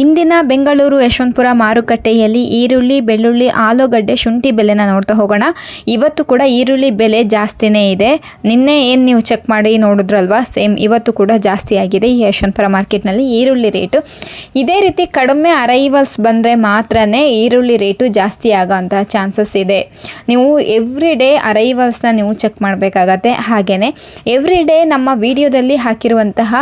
ಇಂದಿನ ಬೆಂಗಳೂರು ಯಶವಂತಪುರ ಮಾರುಕಟ್ಟೆಯಲ್ಲಿ ಈರುಳ್ಳಿ, ಬೆಳ್ಳುಳ್ಳಿ, ಆಲೂಗಡ್ಡೆ, ಶುಂಠಿ ಬೆಲೆನ ನೋಡ್ತಾ ಹೋಗೋಣ. ಇವತ್ತು ಕೂಡ ಈರುಳ್ಳಿ ಬೆಲೆ ಜಾಸ್ತಿನೇ ಇದೆ. ನಿನ್ನೆ ಏನು ನೀವು ಚೆಕ್ ಮಾಡಿ ನೋಡಿದ್ರಲ್ವಾ? ಸೇಮ್ ಇವತ್ತು ಕೂಡ ಜಾಸ್ತಿ ಆಗಿದೆ ಈ ಯಶವಂತಪುರ ಮಾರ್ಕೆಟ್ನಲ್ಲಿ ಈರುಳ್ಳಿ ರೇಟು. ಇದೇ ರೀತಿ ಕಡಿಮೆ ಅರೈವಲ್ಸ್ ಬಂದರೆ ಮಾತ್ರ ಈರುಳ್ಳಿ ರೇಟು ಜಾಸ್ತಿ ಆಗೋಂತಹ ಚಾನ್ಸಸ್ ಇದೆ. ನೀವು ಎವ್ರಿ ಡೇ ಅರೈವಲ್ಸ್ನ ನೀವು ಚೆಕ್ ಮಾಡಬೇಕಾಗತ್ತೆ. ಹಾಗೆಯೇ ಎವ್ರಿ ಡೇ ನಮ್ಮ ವಿಡಿಯೋದಲ್ಲಿ ಹಾಕಿರುವಂತಹ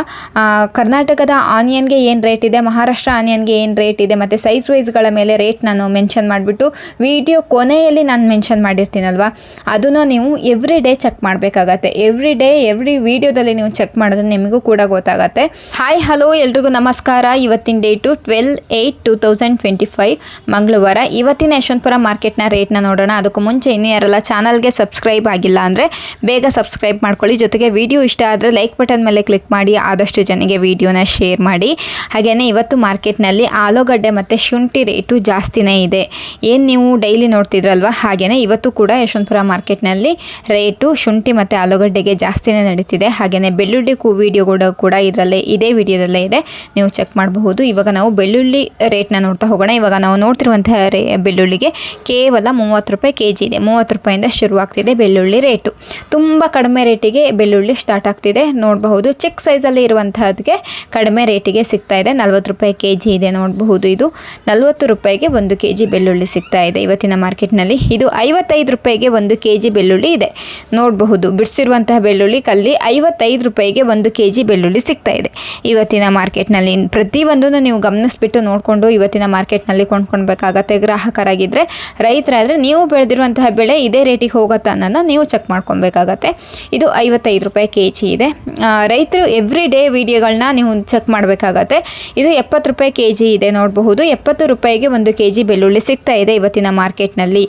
ಕರ್ನಾಟಕದ ಆನಿಯನ್ಗೆ ಏನು ರೇಟ್ ಇದೆ, ಮಹಾರಾಷ್ಟ್ರ ಆನಿಯನ್ಗೆ ಏನು ರೇಟ್ ಇದೆ ಮತ್ತು ಸೈಜ್ ವೈಸ್ಗಳ ಮೇಲೆ ರೇಟ್ ನಾನು ಮೆನ್ಷನ್ ಮಾಡಿಬಿಟ್ಟು ವಿಡಿಯೋ ಕೊನೆಯಲ್ಲಿ ನಾನು ಮೆನ್ಷನ್ ಮಾಡಿರ್ತೀನಲ್ವಾ? ಅದನ್ನು ನೀವು ಎವ್ರಿ ಡೇ ಚೆಕ್ ಮಾಡಬೇಕಾಗತ್ತೆ. ಎವ್ರಿ ಡೇ ಎವ್ರಿ ವಿಡಿಯೋದಲ್ಲಿ ನೀವು ಚೆಕ್ ಮಾಡಿದ್ರೆ ನಿಮಗೂ ಕೂಡ ಗೊತ್ತಾಗತ್ತೆ. ಹಾಯ್ ಹಲೋ ಎಲ್ರಿಗೂ ನಮಸ್ಕಾರ. ಇವತ್ತಿನ date twelve eight two thousand twenty five ಮಂಗಳವಾರ. ಇವತ್ತಿನ ಯಶವಂತಪುರ ಮಾರ್ಕೆಟ್ನ ರೇಟ್ನ ನೋಡೋಣ. ಅದಕ್ಕೂ ಮುಂಚೆ ಇನ್ನೂ ಯಾರೆಲ್ಲ ಚಾನಲ್ಗೆ ಸಬ್ಸ್ಕ್ರೈಬ್ ಆಗಿಲ್ಲ ಅಂದರೆ ಬೇಗ ಸಬ್ಸ್ಕ್ರೈಬ್ ಮಾಡ್ಕೊಳ್ಳಿ. ಜೊತೆಗೆ ವಿಡಿಯೋ ಇಷ್ಟ ಆದರೆ ಲೈಕ್ ಬಟನ್ ಮೇಲೆ ಕ್ಲಿಕ್ ಮಾಡಿ, ಆದಷ್ಟು ಜನಗೆ ವಿಡಿಯೋನ ಶೇರ್ ಮಾಡಿ. ಹಾಗೆಯೇ ಇವತ್ತು ಮಾರ್ಕೆಟ್ನಲ್ಲಿ ಆಲೂಗಡ್ಡೆ ಮತ್ತು ಶುಂಠಿ ರೇಟು ಜಾಸ್ತಿನೇ ಇದೆ. ಏನು ನೀವು ಡೈಲಿ ನೋಡ್ತಿದ್ರಲ್ವ? ಹಾಗೆಯೇ ಇವತ್ತು ಕೂಡ ಯಶವಂತಪುರ ಮಾರ್ಕೆಟ್ನಲ್ಲಿ ರೇಟು ಶುಂಠಿ ಮತ್ತು ಆಲೂಗಡ್ಡೆಗೆ ಜಾಸ್ತಿನೇ ನಡೀತಿದೆ. ಹಾಗೆಯೇ ಬೆಳ್ಳುಳ್ಳಿ ಕೂ ವಿಡಿಯೋ ಕೂಡ ಕೂಡ ಇದರಲ್ಲೇ, ಇದೇ ವಿಡಿಯೋದಲ್ಲೇ ಇದೆ. ನೀವು ಚೆಕ್ ಮಾಡಬಹುದು. ಇವಾಗ ನಾವು ಬೆಳ್ಳುಳ್ಳಿ ರೇಟ್ನ ನೋಡ್ತಾ ಹೋಗೋಣ. ಇವಾಗ ನಾವು ನೋಡ್ತಿರುವಂತಹ ಬೆಳ್ಳುಳ್ಳಿಗೆ ಕೇವಲ ಮೂವತ್ತು ರೂಪಾಯಿ ಕೆ ಜಿ ಇದೆ. ಮೂವತ್ತು ರೂಪಾಯಿಂದ ಶುರುವಾಗ್ತಿದೆ ಬೆಳ್ಳುಳ್ಳಿ ರೇಟು. ತುಂಬ ಕಡಿಮೆ ರೇಟಿಗೆ ಬೆಳ್ಳುಳ್ಳಿ ಸ್ಟಾರ್ಟ್ ಆಗ್ತಿದೆ. ನೋಡಬಹುದು, ಚಿಕ್ಕ ಸೈಜಲ್ಲಿ ಇರುವಂತಹದ್ಗೆ ಕಡಿಮೆ ರೇಟಿಗೆ ಸಿಗ್ತಾ ಇದೆ. ನಲ್ವತ್ತು ರೂಪಾಯಿ ಕೆ ಜಿ ಇದೆ ನೋಡಬಹುದು. ಇದು ನಲವತ್ತು ರೂಪಾಯಿಗೆ ಒಂದು ಕೆ ಜಿ ಬೆಳ್ಳುಳ್ಳಿ ಸಿಗ್ತಾ ಇದೆ. ಇವತ್ತಿನ ಮಾರ್ಕೆಟ್ನಲ್ಲಿ ಇದು ಐವತ್ತೈದು ರೂಪಾಯಿಗೆ ಒಂದು ಕೆ ಜಿ ಬೆಳ್ಳುಳ್ಳಿ ಇದೆ. ನೋಡಬಹುದು, ಬಿಡಿಸಿರುವಂತಹ ಬೆಳ್ಳುಳ್ಳಿ ಕಲ್ಲಿ ಐವತ್ತೈದು ರೂಪಾಯಿಗೆ ಒಂದು ಕೆ ಜಿ ಬೆಳ್ಳುಳ್ಳಿ ಸಿಗ್ತಾ ಇದೆ. ಇವತ್ತಿನ ಮಾರ್ಕೆಟ್ನಲ್ಲಿ ಪ್ರತಿಯೊಂದನ್ನು ನೀವು ಗಮನಿಸ್ಬಿಟ್ಟು ನೋಡಿಕೊಂಡು ಇವತ್ತಿನ ಮಾರ್ಕೆಟ್ನಲ್ಲಿ ಕೊಂಡ್ಕೊಳ್ಬೇಕಾಗತ್ತೆ. ಗ್ರಾಹಕರಾಗಿದ್ದರೆ ರೈತರಾದರೆ ನೀವು ಬೆಳೆದಿರುವಂತಹ ಬೆಳೆ ಇದೇ ರೇಟಿಗೆ ಹೋಗುತ್ತಾ ಅನ್ನೋದನ್ನು ನೀವು ಚೆಕ್ ಮಾಡ್ಕೊಬೇಕಾಗತ್ತೆ ಇದು ಐವತ್ತೈದು ರೂಪಾಯಿ ಕೆ ಜಿ ಇದೆ ರೈತರು ಎವ್ರಿ ಡೇ ವಿಡಿಯೋಗಳನ್ನ ನೀವು ಚೆಕ್ ಮಾಡಬೇಕಾಗತ್ತೆ. ಇದು ಎಪ್ಪತ್ತು ರೂಪಾಯಿ ಕೆ ಜಿ ಇದೆ ನೋಡಬಹುದು. ಎಪ್ಪತ್ತು ರೂಪಾಯಿಗೆ ಒಂದು ಕೆ ಜಿ ಬೆಳ್ಳುಳ್ಳಿ ಸಿಗ್ತಾ ಇದೆ ಇವತ್ತಿನ ಮಾರ್ಕೆಟ್ನಲ್ಲಿ.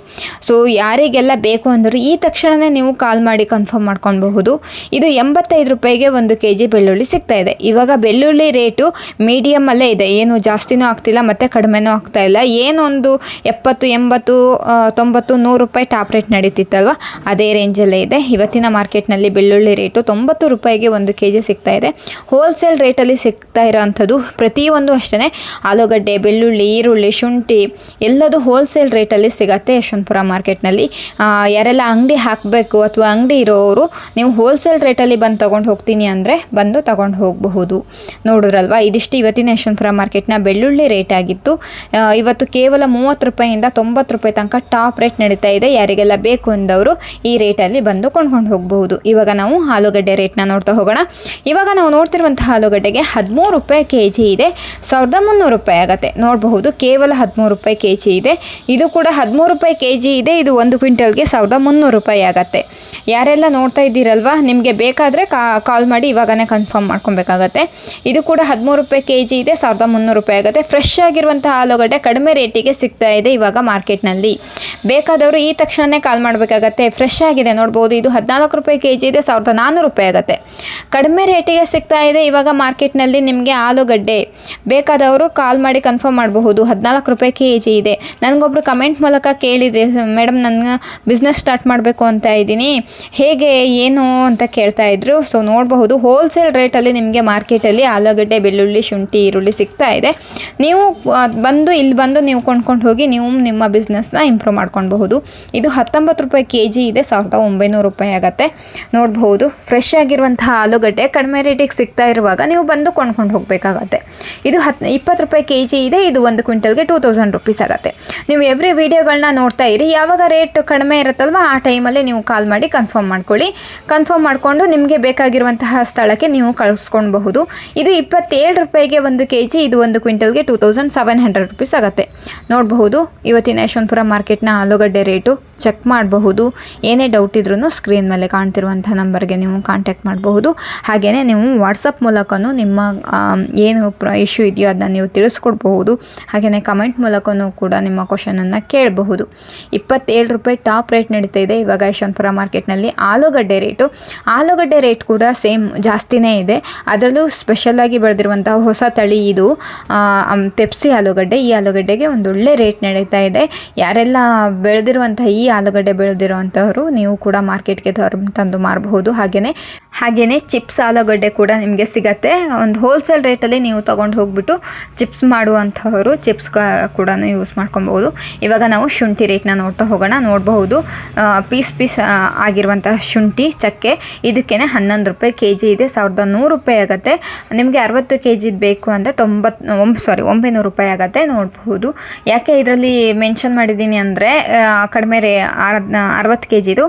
ಸೊ ಯಾರಿಗೆಲ್ಲ ಬೇಕು ಅಂದರೂ ಈ ತಕ್ಷಣವೇ ನೀವು ಕಾಲ್ ಮಾಡಿ ಕನ್ಫರ್ಮ್ ಮಾಡ್ಕೊಳ್ಬಹುದು. ಇದು ಎಂಬತ್ತೈದು ರೂಪಾಯಿಗೆ ಒಂದು ಕೆ ಜಿ ಬೆಳ್ಳುಳ್ಳಿ ಸಿಗ್ತಾ ಇದೆ. ಇವಾಗ ಬೆಳ್ಳುಳ್ಳಿ ರೇಟು ಮೀಡಿಯಮಲ್ಲೇ ಇದೆ. ಏನು ಜಾಸ್ತಿನೂ ಆಗ್ತಿಲ್ಲ, ಮತ್ತು ಕಡಿಮೆನೂ ಆಗ್ತಾ ಇಲ್ಲ. ಏನೊಂದು ಎಪ್ಪತ್ತು, ಎಂಬತ್ತು ತೊಂಬತ್ತು, ನೂರು ರೂಪಾಯಿ ಟಾಪ್ ರೇಟ್ ನಡೀತಿತ್ತಲ್ವ? ಅದೇ ರೇಂಜಲ್ಲೇ ಇದೆ. ಇವತ್ತಿನ ಮಾರ್ಕೆಟ್ನಲ್ಲಿ ಬೆಳ್ಳುಳ್ಳಿ ರೇಟು ತೊಂಬತ್ತು ರೂಪಾಯಿಗೆ ಒಂದು ಕೆ ಜಿ ಸಿಗ್ತಾ ಇದೆ. ಹೋಲ್ಸೇಲ್ ರೇಟಲ್ಲಿ ಸಿಗ್ತಾ ಇರೋವಂಥದ್ದು ಪ್ರತಿಯೊಂದು ಅಷ್ಟೇ ಆಲೂಗಡ್ಡೆ, ಬೆಳ್ಳುಳ್ಳಿ, ಈರುಳ್ಳಿ, ಶುಂಠಿ ಎಲ್ಲದು ಹೋಲ್ಸೇಲ್ ರೇಟಲ್ಲಿ ಸಿಗತ್ತೆ ಯಶವಂತಪುರ ಮಾರ್ಕೆಟ್ನಲ್ಲಿ. ಯಾರೆಲ್ಲ ಅಂಗಡಿ ಹಾಕಬೇಕು ಅಥವಾ ಅಂಗಡಿ ಇರೋರು, ನೀವು ಹೋಲ್ಸೇಲ್ ರೇಟಲ್ಲಿ ಬಂದು ತೊಗೊಂಡು ಹೋಗ್ತೀನಿ ಅಂದರೆ ಬಂದು ತಗೊಂಡು ಹೋಗಬಹುದು. ನೋಡಿದ್ರಲ್ವಾ? ಇದಿಷ್ಟು ಇವತ್ತಿನ ಯಶವಂತಪುರ ಮಾರ್ಕೆಟ್ನ ಬೆಳ್ಳುಳ್ಳಿ ರೇಟ್ ಆಗಿತ್ತು. ಇವತ್ತು ಕೇವಲ ಮೂವತ್ತು ರೂಪಾಯಿಂದ ತೊಂಬತ್ತು ರೂಪಾಯಿ ತನಕ ಟಾಪ್ ರೇಟ್ ನಡೀತಾ ಇದೆ. ಯಾರಿಗೆಲ್ಲ ಬೇಕು ಅಂದವರು ಈ ರೇಟಲ್ಲಿ ಬಂದು ಕೊಂಡ್ಕೊಂಡು ಹೋಗಬಹುದು. ಇವಾಗ ನಾವು ಆಲೂಗಡ್ಡೆ ರೇಟ್ನ ನೋಡ್ತಾ ಹೋಗೋಣ. ಇವಾಗ ನಾವು ನೋಡ್ತಿರುವಂತಹ ಆಲೂಗಡ್ಡೆಗೆ ಹದಿಮೂರು ರೂಪಾಯಿ ಕೆ ಜಿ ಇದೆ. ಸಾವಿರದ ಮುನ್ನೂರು ರೂಪಾಯಿ ಆಗುತ್ತೆ. ನೋಡಬಹುದು, ಕೇವಲ ಹದಿಮೂರು ರೂಪಾಯಿ ಕೆ ಜಿ ಇದೆ. ಇದು ಕೂಡ ಹದಿಮೂರು ರೂಪಾಯಿ ಕೆ ಜಿ ಇದೆ. ಇದು ಒಂದು ಕ್ವಿಂಟಲ್ಗೆ ಸಾವಿರದ ಮುನ್ನೂರು ರೂಪಾಯಿ ಆಗುತ್ತೆ. ಯಾರೆಲ್ಲ ನೋಡ್ತಾ ಇದ್ದೀರಲ್ವಾ, ನಿಮಗೆ ಬೇಕಾದರೆ ಕಾಲ್ ಮಾಡಿ ಇವಾಗನೇ ಕನ್ಫರ್ಮ್ ಮಾಡ್ಕೊಬೇಕಾಗತ್ತೆ. ಇದು ಕೂಡ ಹದಿಮೂರು ರೂಪಾಯಿ ಕೆ ಜಿ ಇದೆ, ಸಾವಿರದ ಮುನ್ನೂರು ರೂಪಾಯಿ ಆಗುತ್ತೆ. ಫ್ರೆಶ್ ಆಗಿರುವಂತಹ ಆಲೂಗಡ್ಡೆ ಕಡಿಮೆ ರೇಟಿಗೆ ಸಿಗ್ತಾ ಇದೆ ಇವಾಗ ಮಾರ್ಕೆಟ್ನಲ್ಲಿ. ಬೇಕಾದವರು ಈ ತಕ್ಷಣವೇ ಕಾಲ್ ಮಾಡಬೇಕಾಗತ್ತೆ. ಫ್ರೆಶ್ ಆಗಿದೆ ನೋಡ್ಬೋದು ಇದು ಹದಿನಾಲ್ಕು ರೂಪಾಯಿ ಕೆ ಜಿ ಇದೆ, ಸಾವಿರದ ನಾನ್ನೂರು ರೂಪಾಯಿ ಆಗುತ್ತೆ. ಕಡಿಮೆ ರೇಟಿಗೆ ಸಿಗ್ತಾ ಇದೆ ಇವಾಗ ಮಾರ್ಕೆಟ್ನಲ್ಲಿ ನಿಮಗೆ ಆಲೂಗಡ್ಡೆ. ಬೇಕಾದವರು ಕಾಲ್ ಮಾಡಿ ಕನ್ಫರ್ಮ್ ಮಾಡಬಹುದು. ಹದಿನಾಲ್ಕು ರೂಪಾಯಿ ಕೆ ಜಿ ಇದೆ. ನನಗೊಬ್ಬರು ಕಮೆಂಟ್ ಮೂಲಕ ಕೇಳಿದರೆ ಮೇಡಮ್ ನನ್ನ ಬಿಸ್ನೆಸ್ ಸ್ಟಾರ್ಟ್ ಮಾಡಬೇಕು ಅಂತ ಇದ್ದೀನಿ. ಹೇಗೆ, ಏನು ಅಂತ ಕೇಳ್ತಾ ಇದ್ರು. ಸೊ ನೋಡಬಹುದು. ಹೋಲ್ಸೇಲ್ ರೇಟಲ್ಲಿ ನಿಮಗೆ ಮಾರ್ಕೆಟಲ್ಲಿ ಆಲೂಗಡ್ಡೆ, ಬೆಳ್ಳುಳ್ಳಿ, ಶುಂಠಿ, ಈರುಳ್ಳಿ ಸಿಗ್ತಾ ಇದೆ. ನೀವು ಬಂದು, ಇಲ್ಲಿ ಬಂದು ನೀವು ಕೊಂಡ್ಕೊಂಡು ಹೋಗಿ ನೀವು ನಿಮ್ಮ ಬಿಸ್ನೆಸ್ನ ಇಂಪ್ರೂವ್ ಮಾಡ್ಕೊಳ್ಬಹುದು. ಇದು ಹತ್ತೊಂಬತ್ತು ರೂಪಾಯಿ ಕೆ ಜಿ ಇದೆ. ಸಾವಿರದ ಒಂಬೈನೂರು ರೂಪಾಯಿ ಆಗುತ್ತೆ. ನೋಡಬಹುದು. ಫ್ರೆಶ್ ಆಗಿರುವಂತಹ ಆಲೂಗಡ್ಡೆ ಕಡಿಮೆ ರೇಟಿಗೆ ಸಿಗ್ತಾ ಇರುವಾಗ ನೀವು ಬಂದು ಕೊಂಡ್ಕೊಂಡು ಹೋಗಬೇಕಾಗತ್ತೆ. ಇದು ಹತ್ತು ಇಪ್ಪತ್ತು ರೂಪಾಯಿ ಕೆ ಜಿ ಇದೆ, ಇದು ಒಂದು ಕ್ವಿಂಟಲ್ಗೆ ಟೂ ತೌಸಂಡ್ ರುಪೀಸ್ ಆಗುತ್ತೆ. ನೀವು ಎವ್ರಿ ವೀಡಿಯೋಗಳನ್ನ ನೋಡ್ತಾ ಇರಿ, ಯಾವಾಗ ರೇಟ್ ಕಡಿಮೆ ಇರುತ್ತಲ್ವ ಆ ಟೈಮಲ್ಲಿ ನೀವು ಕಾಲ್ ಮಾಡಿ ಕನ್ಫರ್ಮ್ ಮಾಡ್ಕೊಳ್ಳಿ. ಕನ್ಫರ್ಮ್ ಮಾಡಿಕೊಂಡು ನಿಮಗೆ ಬೇಕಾಗಿರುವಂತಹ ಸ್ಥಳಕ್ಕೆ ನೀವು ಕಳಿಸ್ಕೊಳ್ಬಹುದು. ಇದು ಇಪ್ಪತ್ತೇಳು ರೂಪಾಯಿಗೆ ಒಂದು ಕೆ ಜಿ ಇದು ಒಂದು ಕ್ವಿಂಟಲ್ಗೆ two thousand seven hundred rupees ಆಗುತ್ತೆ. ನೋಡಬಹುದು, ಇವತ್ತಿನ ಯಶವಂತಪುರ ಮಾರ್ಕೆಟ್ನ ಆಲೂಗಡ್ಡೆ ರೇಟು ಚೆಕ್ ಮಾಡಬಹುದು. ಏನೇ ಡೌಟ್ ಇದ್ರೂ ಸ್ಕ್ರೀನ್ ಮೇಲೆ ಕಾಣ್ತಿರುವಂಥ ನಂಬರ್ಗೆ ನೀವು ಕಾಂಟ್ಯಾಕ್ಟ್ ಮಾಡಬಹುದು. ಹಾಗೆಯೇ ನೀವು ವಾಟ್ಸಪ್ ಮೂಲಕನೂ ನಿಮ್ಮ ಏನು ಇಶ್ಯೂ ಇದೆಯೋ ಅದನ್ನ ನೀವು ತಿಳಿಸ್ಕೊಡ್ಬಹುದು. ಹಾಗೆಯೇ ಕಮೆಂಟ್ ಮೂಲಕವೂ ಕೂಡ ನಿಮ್ಮ ಕ್ವಶನನ್ನು ಕೇಳಬಹುದು. ಇಪ್ಪತ್ತೇಳು ರೂಪಾಯಿ ಟಾಪ್ ರೇಟ್ ನಡೀತಾ ಇದೆ ಇವಾಗ ಯಶವಂತಪುರ ಮಾರ್ಕೆಟ್ನಲ್ಲಿ ಆಲೂಗಡ್ಡೆ ರೇಟು ಆಲೂಗಡ್ಡೆ ರೇಟ್ ಕೂಡ ಸೇಮ್ ಜಾಸ್ತಿನೇ ಇದೆ. ಅದರಲ್ಲೂ ಸ್ಪೆಷಲಾಗಿ ಬೆಳೆದಿರುವಂತಹ ಹೊಸ ತಳಿ ಇದು ಪೆಪ್ಸಿ ಆಲೂಗಡ್ಡೆ. ಈ ಆಲೂಗಡ್ಡೆಗೆ ಒಂದು ಒಳ್ಳೆ ರೇಟ್ ನಡೀತಾ ಇದೆ. ಯಾರೆಲ್ಲ ಬೆಳೆದಿರುವಂತಹ ಈ ಆಲೂಗಡ್ಡೆ ಬೆಳೆದಿರುವಂಥವರು ನೀವು ಕೂಡ ಮಾರ್ಕೆಟ್ಗೆ ತಂದು ಮಾರಬಹುದು. ಹಾಗೆಯೇ ಹಾಗೆಯೇ ಚಿಪ್ಸ್ ಆಲೂಗಡ್ಡೆ ಕೂಡ ನಿಮಗೆ ಸಿಗತ್ತೆ. ಒಂದು ಹೋಲ್ಸೇಲ್ ರೇಟಲ್ಲಿ ನೀವು ತೊಗೊಂಡು ಹೋಗ್ಬಿಟ್ಟು ಚಿಪ್ಸ್ ಮಾಡುವಂಥವರು ಚಿಪ್ಸ್ ಕೂಡ ಯೂಸ್ ಮಾಡ್ಕೊಬೋದು ಇವಾಗ ನಾವು ಶುಂಠಿ ರೇಟ್ನ ನೋಡ್ತಾ ಹೋಗೋಣ. ನೋಡಬಹುದು ಪೀಸ್ ಪೀಸ್ ಆಗಿರುವಂತಹ ಶುಂಠಿ, ಚಕ್ಕೆ, ಇದಕ್ಕೇನೆ ಹನ್ನೊಂದು ರೂಪಾಯಿ ಕೆ ಜಿ ಇದೆ. ಸಾವಿರದ ನೂರು ರೂಪಾಯಿ ಆಗುತ್ತೆ. ನಿಮಗೆ ಅರವತ್ತು ಕೆ ಜಿದು ಬೇಕು ಅಂದರೆ ತೊಂಬತ್ತು ಒಂಬ ಸಾರಿ ಒಂಬೈನೂರು ರೂಪಾಯಿ ಆಗುತ್ತೆ. ನೋಡಬಹುದು. ಯಾಕೆ ಇದರಲ್ಲಿ ಮೆನ್ಷನ್ ಮಾಡಿದ್ದೀನಿ ಅಂದರೆ ಕಡಿಮೆ ರೇ ಅರವತ್ತು ಕೆ ಜಿದು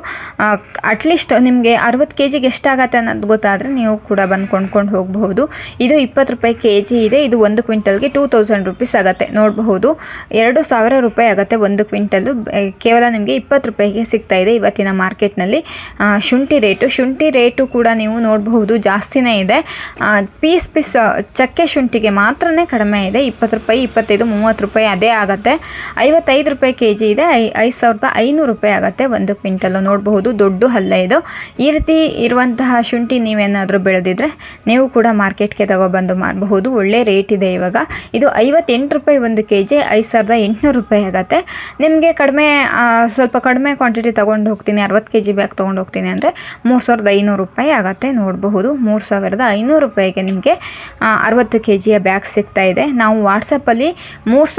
ಅಟ್ಲೀಸ್ಟ್ ನಿಮಗೆ ಅರವತ್ತು ಕೆ ಜಿಗೆ ಎಷ್ಟಾಗತ್ತೆ ಅನ್ನೋದು ಗೊತ್ತಾದರೆ ನೀವು ಕೂಡ ಬಂದು ಕೊಂಡ್ಕೊಂಡು ಹೋಗಬಹುದು. ಇದು ಇಪ್ಪತ್ತು ರೂಪಾಯಿ ಕೆ ಜಿ ಇದೆ. ಇದು ಒಂದು ಕ್ವಿಂಟಲ್ಗೆ ಟೂ ತೌಸಂಡ್ ರುಪೀಸ್ ಆಗುತ್ತೆ. ನೋಡಬಹುದು, ಎರಡು ಸಾವಿರ ರೂಪಾಯಿ ಆಗುತ್ತೆ ಒಂದು ಕ್ವಿಂಟಲ್ಲು. ಕೇವಲ ನಿಮಗೆ ಇಪ್ಪತ್ತು ರೂಪಾಯಿಗೆ ಸಿಗ್ತಾ ಇದೆ ಇವತ್ತಿನ ಮಾರ್ಕೆಟ್ನಲ್ಲಿ. ಶುಂಠಿ ರೇಟು. ಶುಂಠಿ ರೇಟು ಕೂಡ ನೀವು ನೋಡಬಹುದು ಜಾಸ್ತಿನೇ ಇದೆ. ಪೀಸ್ ಪೀಸ್ ಚಕ್ಕೆ ಶುಂಠಿಗೆ ಮಾತ್ರ ಕಡಿಮೆ ಇದೆ. ಇಪ್ಪತ್ತು ರೂಪಾಯಿ, ಇಪ್ಪತ್ತೈದು, ಮೂವತ್ತು ರೂಪಾಯಿ ಅದೇ ಆಗುತ್ತೆ. ಐವತ್ತೈದು ರೂಪಾಯಿ ಕೆ ಜಿ ಇದೆ. ಐ, ಐದು ಸಾವಿರದ ಐನೂರು ರೂಪಾಯಿ ಆಗುತ್ತೆ ಒಂದು ಕ್ವಿಂಟಲ್ಲು. ನೋಡಬಹುದು, ದೊಡ್ಡ ಹಲ್ಲೆ ಇದು. ಈ ರೀತಿ ಇರುವಂತಹ ಶುಂಠಿ ನೀವೇನಾದರೂ ಬೆಳೆದಿದ್ರೆ ನೀವು ಕೂಡ ಮಾರ್ಕೆಟ್ಗೆ ತಗೊಬಂದು ಮಾರಬಹುದು. ಒಳ್ಳೆ ರೇಟ್ ಇದೆ ಇವಾಗ. ಇದು ಐವತ್ತೆಂಟು ರೂಪಾಯಿ ಒಂದು ಕೆ ಜಿ ಐದು ಸಾವಿರದ ಎಂಟುನೂರು ರೂಪಾಯಿ ಆಗುತ್ತೆ. ನಿಮಗೆ ಕಡಿಮೆ ಸ್ವಲ್ಪ ಕಡಿಮೆ ಕ್ವಾಂಟಿಟಿ ತೊಗೊಂಡು ಹೋಗ್ತೀನಿ. ಅರವತ್ತು ಕೆ ಜಿ ಬ್ಯಾಗ್ ತೊಗೊಂಡು ಹೋಗ್ತೀನಿ ಅಂದರೆ ಮೂರು ಸಾವಿರದ ಐನೂರು ರೂಪಾಯಿ ಆಗುತ್ತೆ ನೋಡಬಹುದು. ಮೂರು ಸಾವಿರದ ಐನೂರು ರೂಪಾಯಿಗೆ ನಿಮಗೆ ಅರವತ್ತು ಕೆ ಜಿಯ ಬ್ಯಾಗ್ ಸಿಗ್ತಾ ಇದೆ. ನಾವು ವಾಟ್ಸಪ್ಪಲ್ಲಿ ಮೂರು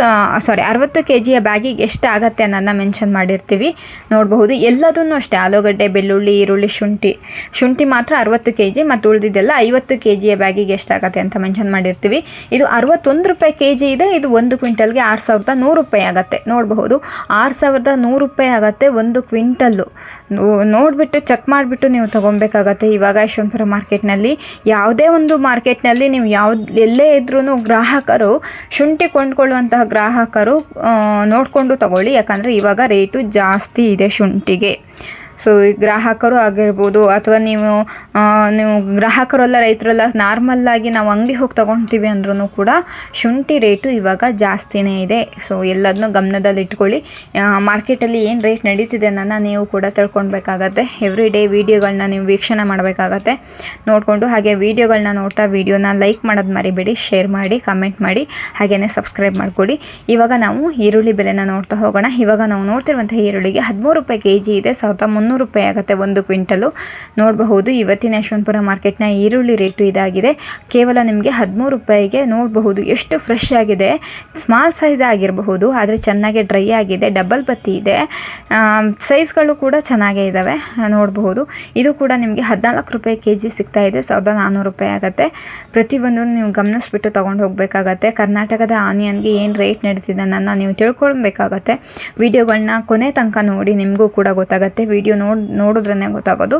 ಸಾರಿ ಅರವತ್ತು ಕೆ ಜಿಯ ಬ್ಯಾಗಿಗೆ ಎಷ್ಟು ಆಗುತ್ತೆ ಅನ್ನೋದನ್ನ ಮೆನ್ಷನ್ ಮಾಡಿರ್ತೀವಿ. ನೋಡಬಹುದು. ಎಲ್ಲದನ್ನು ಅಷ್ಟೇ. ಆಲೂಗಡ್ಡೆ, ಬೆಳ್ಳುಳ್ಳಿ, ಈರುಳ್ಳಿ, ಶುಂಠಿ. ಶುಂಠಿ ಮಾತ್ರ ಅರವತ್ತು ಕೆ ಜಿ ಮತ್ತು ಉಳಿದಿದ್ದೆಲ್ಲ ಐವತ್ತು ಕೆ ಜಿಯ ಬ್ಯಾಗಿಗೆ ಎಷ್ಟಾಗತ್ತೆ ಅಂತ ಮೆನ್ಷನ್ ಮಾಡಿರ್ತೀವಿ. ಇದು ಅರವತ್ತೊಂದು ರೂಪಾಯಿ ಕೆ ಜಿ ಇದೆ, ಇದು ಒಂದು ಕ್ವಿಂಟಲ್ಗೆ ಆರು ಸಾವಿರದ ನೂರು ರೂಪಾಯಿ ಆಗುತ್ತೆ. ನೋಡಬಹುದು, ಆರು ಸಾವಿರದ ನೂರು ರೂಪಾಯಿ ಆಗುತ್ತೆ ಒಂದು ಕ್ವಿಂಟಲ್ಲು. ನೋಡಿಬಿಟ್ಟು ಚೆಕ್ ಮಾಡಿಬಿಟ್ಟು ನೀವು ತೊಗೊಬೇಕಾಗತ್ತೆ ಇವಾಗ ಯಶವಂತಪುರ ಮಾರ್ಕೆಟ್ನಲ್ಲಿ ಯಾವುದೇ ಒಂದು ಮಾರ್ಕೆಟ್ನಲ್ಲಿ ನೀವು ಯಾವ್ದು, ಎಲ್ಲೇ ಇದ್ರೂ ಗ್ರಾಹಕರು, ಶುಂಠಿ ಕೊಂಡ್ಕೊಳ್ಳುವಂತಹ ಗ್ರಾಹಕರು ನೋಡಿಕೊಂಡು ತಗೊಳ್ಳಿ. ಯಾಕಂದರೆ ಇವಾಗ ರೇಟು ಜಾಸ್ತಿ ಇದೆ ಶುಂಠಿಗೆ. ಸೊ ಈ ಗ್ರಾಹಕರು ಆಗಿರ್ಬೋದು ಅಥವಾ ನೀವು ನೀವು ಗ್ರಾಹಕರೆಲ್ಲ, ರೈತರೆಲ್ಲ ನಾರ್ಮಲ್ಲಾಗಿ ನಾವು ಅಂಗಡಿ ಹೋಗಿ ತೊಗೊಳ್ತೀವಿ ಅಂದ್ರೂ ಕೂಡ ಶುಂಠಿ ರೇಟು ಇವಾಗ ಜಾಸ್ತಿನೇ ಇದೆ. ಸೊ ಎಲ್ಲದನ್ನೂ ಗಮನದಲ್ಲಿ ಇಟ್ಕೊಳ್ಳಿ. ಮಾರ್ಕೆಟಲ್ಲಿ ಏನು ರೇಟ್ ನಡೀತಿದೆ ಅನ್ನೋದನ್ನ ನೀವು ಕೂಡ ತಿಳ್ಕೊಳ್ಬೇಕಾಗತ್ತೆ. ಎವ್ರಿ ಡೇ ವೀಡಿಯೋಗಳನ್ನ ನೀವು ವೀಕ್ಷಣೆ ಮಾಡಬೇಕಾಗತ್ತೆ. ನೋಡಿಕೊಂಡು ಹಾಗೆ ವೀಡಿಯೋಗಳನ್ನ ನೋಡ್ತಾ ವೀಡಿಯೋನ ಲೈಕ್ ಮಾಡೋದು ಮರಿಬೇಡಿ ಶೇರ್ ಮಾಡಿ ಕಮೆಂಟ್ ಮಾಡಿ ಹಾಗೆಯೇ ಸಬ್ಸ್ಕ್ರೈಬ್ ಮಾಡಿಕೊಡಿ ಇವಾಗ ನಾವು ಈರುಳ್ಳಿ ಬೆಲೆನ ನೋಡ್ತಾ ಹೋಗೋಣ. ಇವಾಗ ನಾವು ನೋಡ್ತಿರುವಂಥ ಈರುಳ್ಳಿಗೆ ಹದಿಮೂರು ರೂಪಾಯಿ ಕೆ ಜಿ ಇದೆ. ಸಾವಿರದ ಮುನ್ನೂರು ರೂಪಾಯಿ ಆಗುತ್ತೆ ಒಂದು ಕ್ವಿಂಟಲು. ನೋಡಬಹುದು, ಇವತ್ತಿನ ಯಶವಂತಪುರ ಮಾರ್ಕೆಟ್ನ ಈರುಳ್ಳಿ ರೇಟು ಇದಾಗಿದೆ. ಕೇವಲ ನಿಮಗೆ ಹದಿಮೂರು ರೂಪಾಯಿಗೆ ನೋಡಬಹುದು, ಎಷ್ಟು ಫ್ರೆಶ್ ಆಗಿದೆ. ಸ್ಮಾಲ್ ಸೈಜ್ ಆಗಿರಬಹುದು, ಆದರೆ ಚೆನ್ನಾಗಿ ಡ್ರೈ ಆಗಿದೆ ಡಬಲ್ ಬತ್ತಿ ಇದೆ. ಸೈಜ್ಗಳು ಕೂಡ ಚೆನ್ನಾಗೇ ಇದ್ದಾವೆ ನೋಡಬಹುದು. ಇದು ಕೂಡ ನಿಮಗೆ ಹದಿನಾಲ್ಕು ರೂಪಾಯಿ ಕೆ ಜಿ ಸಿಗ್ತಾ ಇದೆ, ಸಾವಿರದ ನಾನ್ನೂರು ರೂಪಾಯಿ ಆಗುತ್ತೆ. ಪ್ರತಿಯೊಂದು ನೀವು ಗಮನಿಸ್ಬಿಟ್ಟು ತೊಗೊಂಡು ಹೋಗಬೇಕಾಗತ್ತೆ. ಕರ್ನಾಟಕದ ಆನಿಯನ್ಗೆ ಏನು ರೇಟ್ ನಡೀತಿದೆ ನನ್ನ ನೀವು ತಿಳ್ಕೊಳ್ಬೇಕಾಗತ್ತೆ. ವಿಡಿಯೋಗಳನ್ನ ಕೊನೆ ತನಕ ನೋಡಿ, ನಿಮಗೂ ಕೂಡ ಗೊತ್ತಾಗುತ್ತೆ. ವಿಡಿಯೋ ನೋಡಿ ನೋಡಿದ್ರೇ ಗೊತ್ತಾಗೋದು.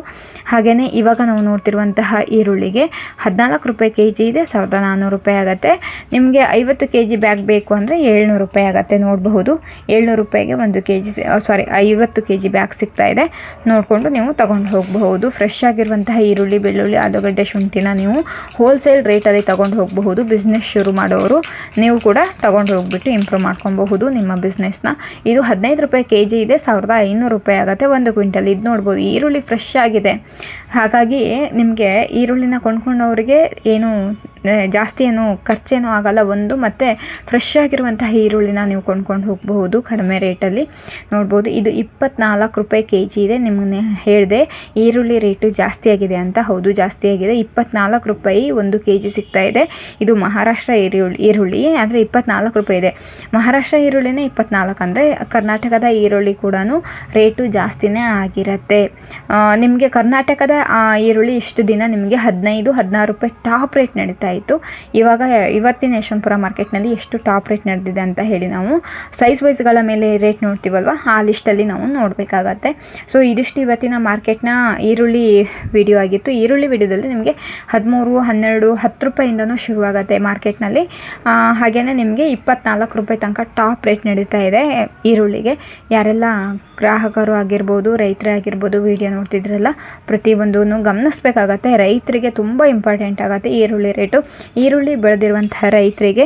ಹಾಗೆಯೇ ಇವಾಗ ನಾವು ನೋಡ್ತಿರುವಂತಹ ಈರುಳ್ಳಿಗೆ ಹದಿನಾಲ್ಕು ರೂಪಾಯಿ ಕೆ ಜಿ ಇದೆ, ಸಾವಿರದ ನಾನ್ನೂರು ರೂಪಾಯಿ ಆಗುತ್ತೆ. ನಿಮಗೆ ಐವತ್ತು ಕೆ ಜಿ ಬ್ಯಾಗ್ ಬೇಕು ಅಂದರೆ ಏಳ್ನೂರು ರೂಪಾಯಿ ಆಗುತ್ತೆ ನೋಡಬಹುದು. ಏಳ್ನೂರು ರೂಪಾಯಿಗೆ ಒಂದು ಕೆ ಜಿ ಸಾರಿ ಐವತ್ತು ಕೆ ಜಿ ಬ್ಯಾಗ್ ಸಿಗ್ತಾ ಇದೆ. ನೋಡಿಕೊಂಡು ನೀವು ತಗೊಂಡು ಹೋಗಬಹುದು. ಫ್ರೆಶ್ ಆಗಿರುವಂತಹ ಈರುಳ್ಳಿ, ಬೆಳ್ಳುಳ್ಳಿ, ಆಲೂಗಡ್ಡೆ, ಶುಂಠಿನ ನೀವು ಹೋಲ್ಸೇಲ್ ರೇಟಲ್ಲಿ ತಗೊಂಡು ಹೋಗಬಹುದು. ಬಿಸ್ನೆಸ್ ಶುರು ಮಾಡೋರು ನೀವು ಕೂಡ ತಗೊಂಡು ಹೋಗ್ಬಿಟ್ಟು ಇಂಪ್ರೂವ್ ಮಾಡ್ಕೊಬಹುದು ನಿಮ್ಮ ಬಿಸ್ನೆಸ್ನ ಇದು ಹದಿನೈದು ರೂಪಾಯಿ ಕೆ ಜಿ ಇದೆ, ಸಾವಿರದ ಐನೂರು ರೂಪಾಯಿ ಆಗುತ್ತೆ ಒಂದು ಕ್ವಿಂಟಲ್. ಇದು ನೋಡ್ಬೋದು, ಈರುಳ್ಳಿ ಫ್ರೆಶ್ ಆಗಿದೆ. ಹಾಗಾಗಿ ನಿಮಗೆ ಈರುಳ್ಳಿನ ಕೊಂಡ್ಕೊಂಡವರಿಗೆ ಏನು ಜಾಸ್ತಿ ಏನು ಖರ್ಚೇನೂ ಆಗಲ್ಲ, ಒಂದು ಮತ್ತು ಫ್ರೆಶ್ ಆಗಿರುವಂತಹ ಈರುಳ್ಳಿನ ನೀವು ಕೊಂಡ್ಕೊಂಡು ಹೋಗಬಹುದು ಕಡಿಮೆ ರೇಟಲ್ಲಿ ನೋಡ್ಬೋದು, ಇದು ಇಪ್ಪತ್ನಾಲ್ಕು ರೂಪಾಯಿ ಕೆ ಜಿ ಇದೆ, ನಿಮಗೆ ಹೇಳಿದೆ, ಈರುಳ್ಳಿ ರೇಟು ಜಾಸ್ತಿ ಆಗಿದೆ ಅಂತ, ಹೌದು, ಜಾಸ್ತಿ ಆಗಿದೆ. ಇಪ್ಪತ್ನಾಲ್ಕು ರೂಪಾಯಿ ಒಂದು ಕೆ ಜಿ ಸಿಗ್ತಾ ಇದೆ. ಇದು ಮಹಾರಾಷ್ಟ್ರ ಈರುಳ್ಳಿ ಈರುಳ್ಳಿ ಆದರೆ ಇಪ್ಪತ್ನಾಲ್ಕು ರೂಪಾಯಿ ಇದೆ. ಮಹಾರಾಷ್ಟ್ರ ಈರುಳ್ಳಿನೇ ಇಪ್ಪತ್ನಾಲ್ಕು, ಅಂದರೆ ಕರ್ನಾಟಕದ ಈರುಳ್ಳಿ ಕೂಡ ರೇಟು ಜಾಸ್ತಿನೇ ಆಗಿರುತ್ತೆ. ನಿಮಗೆ ಕರ್ನಾಟಕದ ಈರುಳ್ಳಿ ಇಷ್ಟು ದಿನ ನಿಮಗೆ ಹದಿನೈದು, ಹದಿನಾರು ರೂಪಾಯಿ ಟಾಪ್ ರೇಟ್ ನಡೀತಾ ಇತ್ತು. ಇವಾಗ ಇವತ್ತಿನ ಯಶವಂತಪುರ ಮಾರ್ಕೆಟ್ನಲ್ಲಿ ಎಷ್ಟು ಟಾಪ್ ರೇಟ್ ನಡೆದಿದೆ ಅಂತ ಹೇಳಿ ನಾವು ಸೈಜ್ ವೈಸ್ಗಳ ಮೇಲೆ ರೇಟ್ ನೋಡ್ತೀವಲ್ವ? ಆ ಲಿಸ್ಟಲ್ಲಿ ನಾವು ನೋಡಬೇಕಾಗತ್ತೆ. ಸೊ, ಇದಿಷ್ಟು ಇವತ್ತಿನ ಮಾರ್ಕೆಟ್ನ ಈರುಳ್ಳಿ ವಿಡಿಯೋ ಆಗಿತ್ತು. ಈರುಳ್ಳಿ ವಿಡಿಯೋದಲ್ಲಿ ನಿಮಗೆ ಹದಿಮೂರು, ಹನ್ನೆರಡು, ಹತ್ತು ರೂಪಾಯಿಂದನೂ ಶುರುವಾಗುತ್ತೆ ಮಾರ್ಕೆಟ್ನಲ್ಲಿ. ಹಾಗೆಯೇ ನಿಮಗೆ ಇಪ್ಪತ್ನಾಲ್ಕು ರೂಪಾಯಿ ತನಕ ಟಾಪ್ ರೇಟ್ ನಡೀತಾ ಇದೆ ಈರುಳ್ಳಿಗೆ. ಯಾರೆಲ್ಲ ಗ್ರಾಹಕರು ಆಗಿರ್ಬೋದು, ರೈತರು ರೈತರೇ ಆಗಿರ್ಬೋದು ವಿಡಿಯೋ ನೋಡ್ತಿದ್ರಲ್ಲ ಪ್ರತಿಯೊಂದೂ ಗಮನಿಸ್ಬೇಕಾಗತ್ತೆ. ರೈತರಿಗೆ ತುಂಬ ಇಂಪಾರ್ಟೆಂಟ್ ಆಗುತ್ತೆ ಈರುಳ್ಳಿ ರೇಟು. ಈರುಳ್ಳಿ ಬೆಳೆದಿರುವಂತಹ ರೈತರಿಗೆ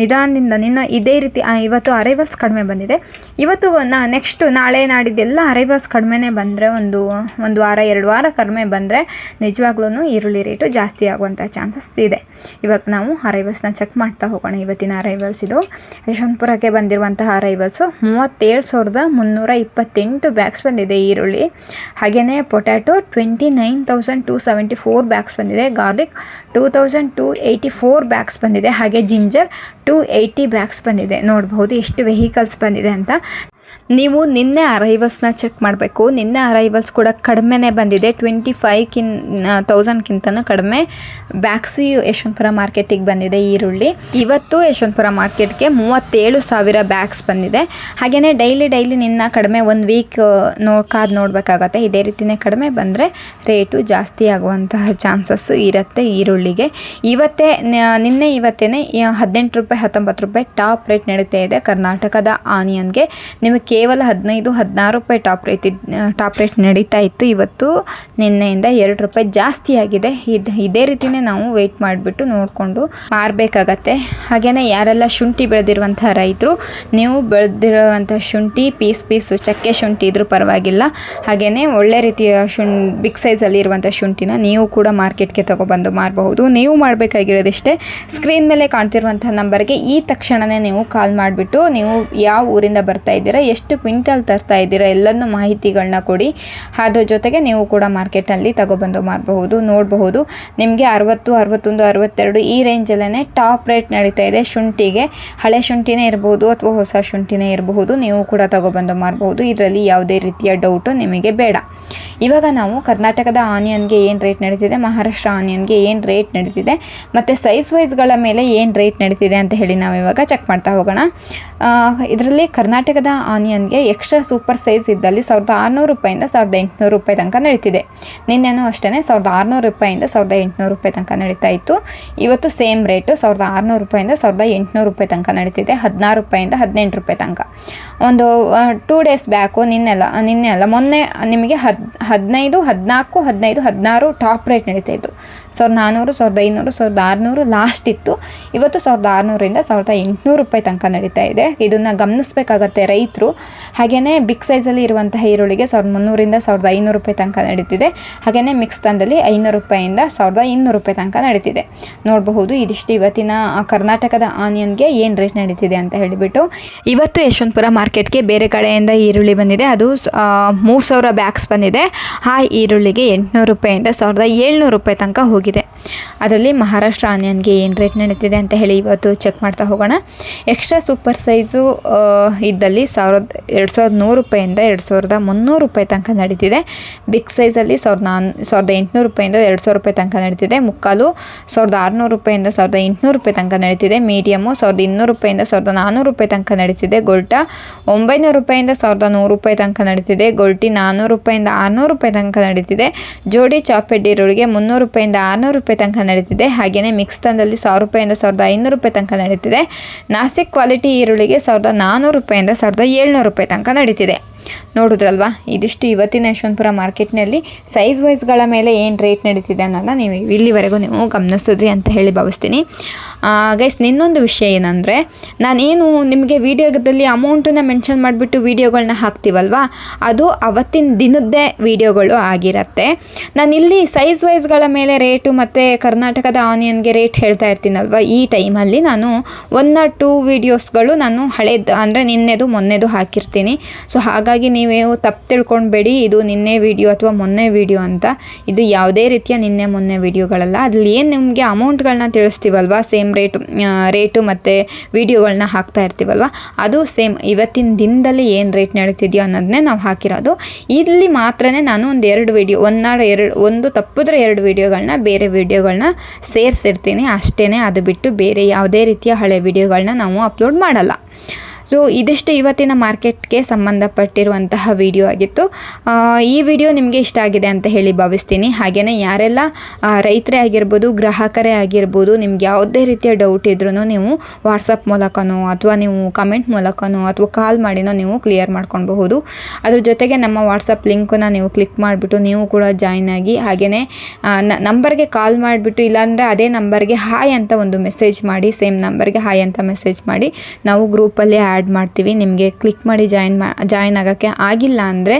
ನಿಧಾನದಿಂದ ನಿನ್ನ ಇದೇ ರೀತಿ ಇವತ್ತು ಅರೈವಲ್ಸ್ ಕಡಿಮೆ ಬಂದಿದೆ. ಇವತ್ತು ನಾ ನೆಕ್ಸ್ಟ್ ನಾಳೆ ನಾಡಿದ್ದೆಲ್ಲ ಅರೈವಲ್ಸ್ ಕಡಿಮೆನೇ ಬಂದರೆ ಒಂದು ಒಂದು ವಾರ, ಎರಡು ವಾರ ಕಡಿಮೆ ಬಂದರೆ ನಿಜವಾಗ್ಲೂ ಈರುಳ್ಳಿ ರೇಟು ಜಾಸ್ತಿ ಆಗುವಂಥ ಚಾನ್ಸಸ್ ಇದೆ. ಇವಾಗ ನಾವು ಅರೈವಲ್ಸ್ನ ಚೆಕ್ ಮಾಡ್ತಾ ಹೋಗೋಣ. ಇವತ್ತಿನ ಅರೈವಲ್ಸ್ ಇದು. ಯಶವಂತಪುರಕ್ಕೆ ಬಂದಿರುವಂತಹ ಅರೈವಲ್ಸು ಮೂವತ್ತೇಳು ಸಾವಿರದ ಮುನ್ನೂರ ಇಪ್ಪತ್ತೆಂಟು ಬ್ಯಾಗ್ಸ್ ಬಂದಿದೆ ಈರುಳ್ಳಿ. ಹಾಗೆಯೇ potato twenty nine thousand two seventy four bags ಬಂದಿದೆ. Garlic two thousand two eighty four bags ಬಂದಿದೆ. ಹಾಗೆ ಜಿಂಜರ್ ಟು ಏಯ್ಟಿ ಬ್ಯಾಗ್ಸ್ ಬಂದಿದೆ. ನೋಡ್ಬೋದು ಎಷ್ಟು ವೆಹಿಕಲ್ಸ್ ಬಂದಿದೆ ಅಂತ. ನೀವು ನಿನ್ನೆ ಅರೈವಲ್ಸ್ನ ಚೆಕ್ ಮಾಡಬೇಕು. ನಿನ್ನೆ ಅರೈವಲ್ಸ್ ಕೂಡ ಕಡಿಮೆನೇ ಬಂದಿದೆ. ಟ್ವೆಂಟಿ ಫೈವ್ ಕಿನ್ ಕಡಿಮೆ. ಬ್ಯಾಕ್ಸಿ ಯಶವಂತಪುರ ಮಾರ್ಕೆಟಿಗೆ ಬಂದಿದೆ ಈರುಳ್ಳಿ. ಇವತ್ತು ಯಶವಂತಪುರ ಮಾರ್ಕೆಟ್ಗೆ ಮೂವತ್ತೇಳು ಸಾವಿರ ಬ್ಯಾಗ್ಸ್ ಬಂದಿದೆ. ಹಾಗೆಯೇ ಡೈಲಿ ಡೈಲಿ ನಿನ್ನ ಕಡಿಮೆ ಒಂದು ವೀಕ್ ನೋ, ಕಾದು ನೋಡಬೇಕಾಗತ್ತೆ. ಇದೇ ರೀತಿಯೇ ಕಡಿಮೆ ಬಂದರೆ ರೇಟು ಜಾಸ್ತಿ ಆಗುವಂತಹ ಚಾನ್ಸಸ್ಸು ಇರುತ್ತೆ ಈರುಳ್ಳಿಗೆ. ಇವತ್ತೇ ನಿನ್ನೆ ಇವತ್ತೇ ಹದಿನೆಂಟು ರೂಪಾಯಿ, ಹತ್ತೊಂಬತ್ತು ರೂಪಾಯಿ ಟಾಪ್ ರೇಟ್ ನಡೀತಾ ಇದೆ ಕರ್ನಾಟಕದ ಆನಿಯನ್ಗೆ ಕೇವಲ ಹದಿನೈದು, ಹದಿನಾರು ರೂಪಾಯಿ ಟಾಪ್ ರೇಟ್ ಟಾಪ್ ರೇಟ್ ನಡೀತಾ ಇತ್ತು. ಇವತ್ತು ನಿನ್ನೆಯಿಂದ ಎರಡು ರೂಪಾಯಿ ಜಾಸ್ತಿ ಆಗಿದೆ. ಇದು, ಇದೇ ರೀತಿಯೇ ನಾವು ವೆಯ್ಟ್ ಮಾಡಿಬಿಟ್ಟು ನೋಡಿಕೊಂಡು ಮಾರಬೇಕಾಗತ್ತೆ. ಹಾಗೆಯೇ ಯಾರೆಲ್ಲ ಶುಂಠಿ ಬೆಳೆದಿರುವಂಥ ರೈತರು, ನೀವು ಬೆಳೆದಿರುವಂಥ ಶುಂಠಿ, ಪೀಸ್ ಪೀಸು, ಚಕ್ಕೆ ಶುಂಠಿ ಇದ್ರೂ ಪರವಾಗಿಲ್ಲ. ಹಾಗೆಯೇ ಒಳ್ಳೆ ರೀತಿಯ ಶುಂ ಬಿಗ್ ಸೈಜಲ್ಲಿ ಇರುವಂಥ ಶುಂಠಿನ ನೀವು ಕೂಡ ಮಾರ್ಕೆಟ್ಗೆ ತೊಗೊಬಂದು ಮಾರಬಹುದು. ನೀವು ಮಾಡಬೇಕಾಗಿರೋದಿಷ್ಟೇ. ಸ್ಕ್ರೀನ್ ಮೇಲೆ ಕಾಣ್ತಿರುವಂಥ ನಂಬರ್ಗೆ ಈ ತಕ್ಷಣವೇ ನೀವು ಕಾಲ್ ಮಾಡಿಬಿಟ್ಟು ನೀವು ಯಾವ ಊರಿಂದ ಬರ್ತಾ ಇದ್ದೀರಾ ಎಷ್ಟು ಕ್ವಿಂಟಲ್ ತರ್ತಾ ಇದ್ದೀರಾ ಎಲ್ಲನೂ ಮಾಹಿತಿಗಳನ್ನ ಕೊಡಿ. ಅದ್ರ ಜೊತೆಗೆ ನೀವು ಕೂಡ ಮಾರ್ಕೆಟಲ್ಲಿ ತಗೊಬಂದು ಮಾರಬಹುದು, ನೋಡಬಹುದು. ನಿಮಗೆ ಅರವತ್ತು, ಅರವತ್ತೊಂದು, ಅರವತ್ತೆರಡು ಈ ರೇಂಜಲ್ಲೇ ಟಾಪ್ ರೇಟ್ ನಡೀತಾ ಇದೆ. ಶುಂಠಿಗೆ ಹಳೆ ಶುಂಠಿನೇ ಇರಬಹುದು ಅಥವಾ ಹೊಸ ಶುಂಠಿನೇ ಇರಬಹುದು, ನೀವು ಕೂಡ ತಗೊಬಂದು ಮಾರಬಹುದು. ಇದರಲ್ಲಿ ಯಾವುದೇ ರೀತಿಯ ಡೌಟು ನಿಮಗೆ ಬೇಡ. ಇವಾಗ ನಾವು ಕರ್ನಾಟಕದ ಆನಿಯನ್ಗೆ ಏನು ರೇಟ್ ನಡೀತಿದೆ, ಮಹಾರಾಷ್ಟ್ರ ಆನಿಯನ್ಗೆ ಏನು ರೇಟ್ ನಡೀತಿದೆ, ಮತ್ತು ಸೈಜ್ ವೈಸ್ಗಳ ಮೇಲೆ ಏನು ರೇಟ್ ನಡೀತಿದೆ ಅಂತ ಹೇಳಿ ನಾವು ಇವಾಗ ಚೆಕ್ ಮಾಡ್ತಾ ಹೋಗೋಣ. ಇದರಲ್ಲಿ ಕರ್ನಾಟಕದ ಆನಿಯನ್ಗೆ ಎಕ್ಸ್ಟ್ರಾ ಸೂಪರ್ ಸೈಜ್ ಇದ್ದಲ್ಲಿ ಸಾವಿರದ ಆರುನೂರು ರೂಪಾಯಿಂದ ಸಾವಿರದ ಎಂಟುನೂರು ರೂಪಾಯಿ ತನಕ ನಡೀತಿದೆ. ನಿನ್ನೆನೂ ಅಷ್ಟೇ ಸಾವಿರದ ಆರುನೂರು ರೂಪಾಯಿಂದ ಸಾವಿರದ ಎಂಟುನೂರು ರೂಪಾಯಿ ತನಕ ನಡೀತಾ ಇತ್ತು. ಇವತ್ತು ಸೇಮ್ ರೇಟು ಸಾವಿರದ ಆರುನೂರು ರೂಪಾಯಿಂದ ಸಾವಿರದ ಎಂಟುನೂರು ರೂಪಾಯಿ ತನಕ ನಡೀತಿದೆ, ಹದಿನಾರು ರೂಪಾಯಿಂದ ಹದಿನೆಂಟು ರೂಪಾಯಿ ತನಕ. ಒಂದು ಟೂ ಡೇಸ್ ಬ್ಯಾಕು ನಿನ್ನೆಲ್ಲ, ನಿನ್ನೆ ಅಲ್ಲ, ಮೊನ್ನೆ ನಿಮಗೆ ಹದ್ ಹದಿನೈದು, ಹದಿನಾಲ್ಕು, ಹದಿನೈದು, ಹದಿನಾರು ಟಾಪ್ ರೇಟ್ ನಡೀತಾ ಇತ್ತು. ಸಾವಿರದ ನಾನ್ನೂರು ಸಾವಿರದ ಐನೂರು, ಸಾವಿರದ ಆರುನೂರು ಲಾಸ್ಟ್ ಇತ್ತು. ಇವತ್ತು ಸಾವಿರದ ಆರುನೂರಿಂದ ಸಾವಿರದ ಎಂಟುನೂರು ರೂಪಾಯಿ ತನಕ ನಡೀತಾ ಇದೆ. ಇದನ್ನು ಗಮನಿಸಬೇಕಾಗತ್ತೆ ರೈತರು. ಹಾಗೆಯೇ ಬಿಗ್ ಸೈಜಲ್ಲಿ ಇರುವಂತಹ ಈರುಳ್ಳಿಗೆ ಸಾವಿರದ ಮುನ್ನೂರಿಂದ ಸಾವಿರದ ಐನೂರು ರೂಪಾಯಿ ತನಕ ನಡೀತಿದೆ. ಹಾಗೆಯೇ ಮಿಕ್ಸ್ ತಂದಲ್ಲಿ ಐನೂರು ರೂಪಾಯಿಂದ ಸಾವಿರದ ಇನ್ನೂರು ರೂಪಾಯಿ ತನಕ ನಡೀತಿದೆ. ನೋಡಬಹುದು, ಇದಿಷ್ಟು ಇವತ್ತಿನ ಕರ್ನಾಟಕದ ಆನಿಯನ್ಗೆ ಏನು ರೇಟ್ ನಡೀತಿದೆ ಅಂತ ಹೇಳಿಬಿಟ್ಟು. ಇವತ್ತು ಯಶವಂತಪುರ ಮಾರ್ಕೆಟ್ಗೆ ಬೇರೆ ಕಡೆಯಿಂದ ಈರುಳ್ಳಿ ಬಂದಿದೆ. ಅದು ಮೂರು ಸಾವಿರ ಬ್ಯಾಗ್ಸ್ ಬಂದಿದೆ. ಆ ಈರುಳ್ಳಿಗೆ ಎಂಟುನೂರು ರೂಪಾಯಿಂದ ಸಾವಿರದ ಏಳ್ನೂರು ರೂಪಾಯಿ ತನಕ ಹೋಗಿದೆ. ಅದರಲ್ಲಿ ಮಹಾರಾಷ್ಟ್ರ ಆನಿಯನ್ಗೆ ಏನು ರೇಟ್ ನಡೀತಿದೆ ಅಂತ ಹೇಳಿ ಇವತ್ತು ಚೆಕ್ ಮಾಡ್ತಾ ಹೋಗೋಣ. ಎಕ್ಸ್ಟ್ರಾ ಸೂಪರ್ ಸೈಜು ಇದ್ದಲ್ಲಿ ಸಾವಿರದ ಎರಡು ಸಾವಿರದ ನೂರು ರೂಪಾಯಿಂದ ಎರಡು ಸಾವಿರದ ಮುನ್ನೂರು ರೂಪಾಯಿ ತನಕ ನಡೀತಿದೆ. ಬಿಗ್ ಸೈಜಲ್ಲಿ ಸಾವಿರದ ನಾನ್, ಸಾವಿರದ ಎಂಟುನೂರು ರೂಪಾಯಿಂದ ಎರಡು ಸಾವಿರ ರೂಪಾಯಿ ತನಕ ನಡೀತಿದೆ. ಮುಕ್ಕಾಲು ಸಾವಿರದ ಆರುನೂರು ರೂಪಾಯಿಂದ ಸಾವಿರದ ಎಂಟುನೂರು ರೂಪಾಯಿ ತನಕ ನಡೀತಿದೆ. ಮೀಡಿಯಮು ಸಾವಿರದ ಇನ್ನೂರು ರೂಪಾಯಿಂದ ಸಾವಿರದ ನಾನ್ನೂರು ರೂಪಾಯಿ ತನಕ ನಡೀತಿದೆ. ಗೊಲ್ಟ ಒಂಬೈನೂರು ರೂಪಾಯಿಂದ ಸಾವಿರದ ನೂರು ರೂಪಾಯಿ ತನಕ ನಡೀತಿದೆ. ಗೊಲ್ಟಿ ನಾನ್ನೂರು ರೂಪಾಯಿಂದ ಆರುನೂರು ರೂಪಾಯಿ ತನಕ ನಡೀತಿದೆ. ಜೋಡಿ ಚಾಪೆಡ್ ಮುನ್ನೂರು ರೂಪಾಯಿಂದ ಆರುನೂರು ರೂಪಾಯಿ ತನಕ ನಡೀತಿದೆ. ಹಾಗೆಯೇ ಮಿಕ್ಸ್ ತಂದಲ್ಲಿ ಸಾವಿರ ರೂಪಾಯಿಂದ ಸಾವಿರದ ಐನೂರು ರೂಪಾಯಿ ತನಕ ನಡೀತಿದೆ. ನಾಸಿಕ್ ಕ್ವಾಲಿಟಿ ಈರುಳ್ಳಿಗೆ ಸಾವಿರದ ನಾನ್ನೂರು ರೂಪಾಯಿಂದ ಸಾವಿರದ ಏಳ್ನೂರು ರೂಪಾಯಿ ತನಕ ನಡೀತಿದೆ. ನೋಡಿದ್ರಲ್ವಾ? ಇದಿಷ್ಟು ಇವತ್ತಿನ ಯಶವಂತಪುರ ಮಾರ್ಕೆಟ್ನಲ್ಲಿ ಸೈಜ್ ವೈಸ್ಗಳ ಮೇಲೆ ಏನು ರೇಟ್ ನಡೀತಿದೆ ಅನ್ನೋದನ್ನ ನೀವು ಇಲ್ಲಿವರೆಗೂ ನೀವು ಗಮನಿಸಿದ್ರಿ ಅಂತ ಹೇಳಿ ಭಾವಿಸ್ತೀನಿ. ಗೈಸ್ ನಿನ್ನೊಂದು ವಿಷಯ ಏನಂದರೆ, ನಾನೇನು ನಿಮಗೆ ವೀಡಿಯೋದಲ್ಲಿ ಅಮೌಂಟನ್ನ ಮೆನ್ಷನ್ ಮಾಡಿಬಿಟ್ಟು ವೀಡಿಯೋಗಳನ್ನ ಹಾಕ್ತೀವಲ್ವಾ? ಅದು ಅವತ್ತಿನ ದಿನದ್ದೇ ವೀಡಿಯೋಗಳು ಆಗಿರತ್ತೆ. ನಾನಿಲ್ಲಿ ಸೈಜ್ ವೈಸ್ಗಳ ಮೇಲೆ ರೇಟು ಮತ್ತು ಕರ್ನಾಟಕದ ಆನಿಯನ್ಗೆ ರೇಟ್ ಹೇಳ್ತಾ ಇರ್ತೀನಲ್ವ? ಈ ಟೈಮಲ್ಲಿ ನಾನು ಒನ್ ಆರ್ ಟೂ ವೀಡಿಯೋಸ್ಗಳು ನಾನು ಹಳೇದು ಅಂದರೆ ನಿನ್ನೆದು ಮೊನ್ನೆದು ಹಾಕಿರ್ತೀನಿ. ಸೊ ಹಾಗಾಗಿ ನೀವೇವು ತಪ್ಪು ತಿಳ್ಕೊಳ್ಬೇಡಿ. ಇದು ನಿನ್ನೆ ವೀಡಿಯೋ ಅಥವಾ ಮೊನ್ನೆ ವೀಡಿಯೋ ಅಂತ. ಇದು ಯಾವುದೇ ರೀತಿಯ ನಿನ್ನೆ ಮೊನ್ನೆ ವೀಡಿಯೋಗಳಲ್ಲ ಅದ್ರಲ್ಲಿ ಏನು ನಿಮಗೆ ಅಮೌಂಟ್ಗಳನ್ನ ತಿಳಿಸ್ತೀವಲ್ವ? ಸೇಮ್ ರೇಟು ರೇಟು ಮತ್ತು ವೀಡಿಯೋಗಳನ್ನ ಹಾಕ್ತಾ ಇರ್ತೀವಲ್ವ? ಅದು ಸೇಮ್ ಇವತ್ತಿನ ದಿನದಲ್ಲಿ ಏನು ರೇಟ್ ನಡೀತಿದೆಯೋ ಅನ್ನೋದನ್ನೇ ನಾವು ಹಾಕಿರೋದು. ಇಲ್ಲಿ ಮಾತ್ರ ನಾನು ಒಂದು ಎರಡು ವೀಡಿಯೋ ಒನ್ ಆರ್ ಎರಡು, ಒಂದು ತಪ್ಪಿದ್ರೆ ಎರಡು ವೀಡಿಯೋಗಳನ್ನ ಬೇರೆ ವೀಡಿಯೋಗಳನ್ನ ಸೇರಿಸಿರ್ತೀನಿ. ಅಷ್ಟೇ ಅದು ಬಿಟ್ಟು ಬೇರೆ ಯಾವುದೇ ರೀತಿಯ ಹಳೆ ವೀಡಿಯೋಗಳನ್ನ ನಾವು ಅಪ್ಲೋಡ್ ಮಾಡಲ್ಲ. ಸೊ, ಇದಿಷ್ಟು ಇವತ್ತಿನ ಮಾರ್ಕೆಟ್ಗೆ ಸಂಬಂಧಪಟ್ಟಿರುವಂತಹ ವಿಡಿಯೋ ಆಗಿತ್ತು. ಈ ವಿಡಿಯೋ ನಿಮಗೆ ಇಷ್ಟ ಆಗಿದೆ ಅಂತ ಹೇಳಿ ಭಾವಿಸ್ತೀನಿ. ಹಾಗೆಯೇ ಯಾರೆಲ್ಲ ರೈತರೇ ಆಗಿರ್ಬೋದು, ಗ್ರಾಹಕರೇ ಆಗಿರ್ಬೋದು, ನಿಮ್ಗೆ ಯಾವುದೇ ರೀತಿಯ ಡೌಟ್ ಇದ್ರೂ ನೀವು ವಾಟ್ಸಪ್ ಮೂಲಕನೋ ಅಥವಾ ನೀವು ಕಮೆಂಟ್ ಮೂಲಕನೋ ಅಥವಾ ಕಾಲ್ ಮಾಡಿನೋ ನೀವು ಕ್ಲಿಯರ್ ಮಾಡ್ಕೊಳ್ಬಹುದು. ಅದ್ರ ಜೊತೆಗೆ ನಮ್ಮ ವಾಟ್ಸಪ್ ಲಿಂಕನ್ನು ನೀವು ಕ್ಲಿಕ್ ಮಾಡಿಬಿಟ್ಟು ನೀವು ಕೂಡ ಜಾಯ್ನ್ ಆಗಿ ಹಾಗೆಯೇ ನಂಬರ್ಗೆ ಕಾಲ್ ಮಾಡಿಬಿಟ್ಟು ಇಲ್ಲಾಂದರೆ ಅದೇ ನಂಬರ್ಗೆ ಹಾಯ್ ಅಂತ ಒಂದು ಮೆಸೇಜ್ ಮಾಡಿ ಸೇಮ್ ನಂಬರ್ಗೆ ಹಾಯ್ ಅಂತ ಮೆಸೇಜ್ ಮಾಡಿ, ನಾವು ಗ್ರೂಪಲ್ಲಿ ಆ್ಯಡ್ ಮಾಡ್ತೀವಿ. ನಿಮಗೆ ಕ್ಲಿಕ್ ಮಾಡಿ ಜಾಯಿನ್ ಮಾ ಜಾಯಿನ್ ಆಗೋಕ್ಕೆ ಆಗಿಲ್ಲ ಅಂದರೆ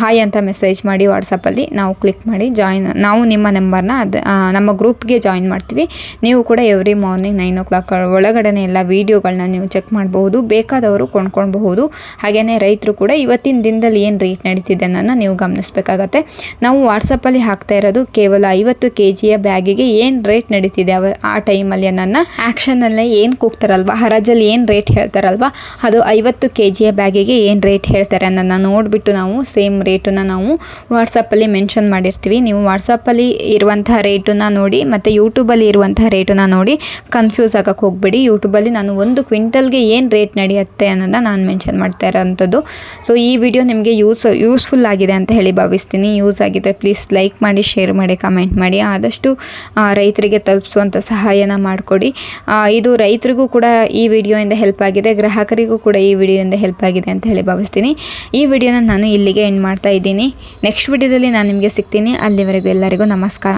ಹಾಯ್ ಅಂತ ಮೆಸೇಜ್ ಮಾಡಿ ವಾಟ್ಸಪ್ಪಲ್ಲಿ ನಾವು ಕ್ಲಿಕ್ ಮಾಡಿ ಜಾಯಿನ್ ನಾವು ನಿಮ್ಮ ನಂಬರ್ನ ಅದು ನಮ್ಮ ಗ್ರೂಪ್ಗೆ ಜಾಯಿನ್ ಮಾಡ್ತೀವಿ. ನೀವು ಕೂಡ every morning nine o'clock ಒಳಗಡೆ ಎಲ್ಲ ವೀಡಿಯೋಗಳನ್ನ ನೀವು ಚೆಕ್ ಮಾಡಬಹುದು. ಬೇಕಾದವರು ಕೊಂಡ್ಕೊಳ್ಬಹುದು. ಹಾಗೆಯೇ ರೈತರು ಕೂಡ ಇವತ್ತಿನ ದಿನದಲ್ಲಿ ಏನು ರೇಟ್ ನಡೀತಿದೆ ಅನ್ನೋದನ್ನ ನೀವು ಗಮನಿಸಬೇಕಾಗತ್ತೆ. ನಾವು ವಾಟ್ಸಪ್ಪಲ್ಲಿ ಹಾಕ್ತಾ ಇರೋದು ಕೇವಲ ಐವತ್ತು ಕೆ ಜಿಯ ಬ್ಯಾಗಿಗೆ ಏನು ರೇಟ್ ನಡೀತಿದೆ ಅವ, ಆ ಟೈಮಲ್ಲಿ ನನ್ನ ಆ್ಯಕ್ಷನಲ್ಲೇ ಏನು ಕೂಗ್ತಾರಲ್ವ ಹರಾಜಲ್ಲಿ ಏನು ರೇಟ್ ಹೇಳ್ತಾರಲ್ವ ಅದು ಐವತ್ತು ಕೆ ಜಿಯ ಬ್ಯಾಗಿಗೆ ಏನು ರೇಟ್ ಹೇಳ್ತಾರೆ ಅನ್ನೋದನ್ನ ನೋಡಿಬಿಟ್ಟು ನಾವು ಸೇಮ್ ರೇಟನ್ನ ನಾವು ವಾಟ್ಸಪ್ಪಲ್ಲಿ ಮೆನ್ಷನ್ ಮಾಡಿರ್ತೀವಿ. ನೀವು ವಾಟ್ಸಪ್ಪಲ್ಲಿ ಇರುವಂತಹ ರೇಟನ್ನ ನೋಡಿ ಮತ್ತು ಯೂಟ್ಯೂಬಲ್ಲಿ ಇರುವಂತಹ ರೇಟನ್ನ ನೋಡಿ ಕನ್ಫ್ಯೂಸ್ ಆಗೋಕ್ಕೆ ಹೋಗಬೇಡಿ. ಯೂಟ್ಯೂಬಲ್ಲಿ ನಾನು ಒಂದು ಕ್ವಿಂಟಲ್ಗೆ ಏನು ರೇಟ್ ನಡೆಯುತ್ತೆ ಅನ್ನೋದನ್ನ ನಾನು ಮೆನ್ಷನ್ ಮಾಡ್ತಾ ಇರೋಂಥದ್ದು ಸೊ ಈ ವಿಡಿಯೋ ನಿಮಗೆ ಯೂಸ್ ಯೂಸ್ಫುಲ್ ಆಗಿದೆ ಅಂತ ಹೇಳಿ ಭಾವಿಸ್ತೀನಿ. ಯೂಸ್ ಆಗಿದೆ ಪ್ಲೀಸ್ ಲೈಕ್ ಮಾಡಿ ಶೇರ್ ಮಾಡಿ ಕಮೆಂಟ್ ಮಾಡಿ. ಆದಷ್ಟು ರೈತರಿಗೆ ತಲುಪಿಸುವಂಥ ಸಹಾಯನ ಮಾಡಿಕೊಡಿ. ಇದು ರೈತರಿಗೂ ಕೂಡ ಈ ವಿಡಿಯೋಯಿಂದ ಹೆಲ್ಪ್ ಆಗಿದೆ. ಗ್ರಾಹಕರಿಗೂ ಕೂಡ ಈ ವಿಡಿಯೋಯಿಂದ ಹೆಲ್ಪ್ ಆಗಿದೆ ಅಂತ ಹೇಳಿ ಭಾವಿಸ್ತೀನಿ. ಈ ವಿಡಿಯೋನ ನಾನು ಇಲ್ಲಿಗೆ ಎಂಡ್ ಮಾಡ್ತಾ ಇದ್ದೀನಿ. ನೆಕ್ಸ್ಟ್ ವಿಡಿಯೋದಲ್ಲಿ ನಾನು ನಿಮಗೆ ಸಿಗ್ತೀನಿ. ಅಲ್ಲಿವರೆಗೂ ಎಲ್ಲರಿಗೂ ನಮಸ್ಕಾರ.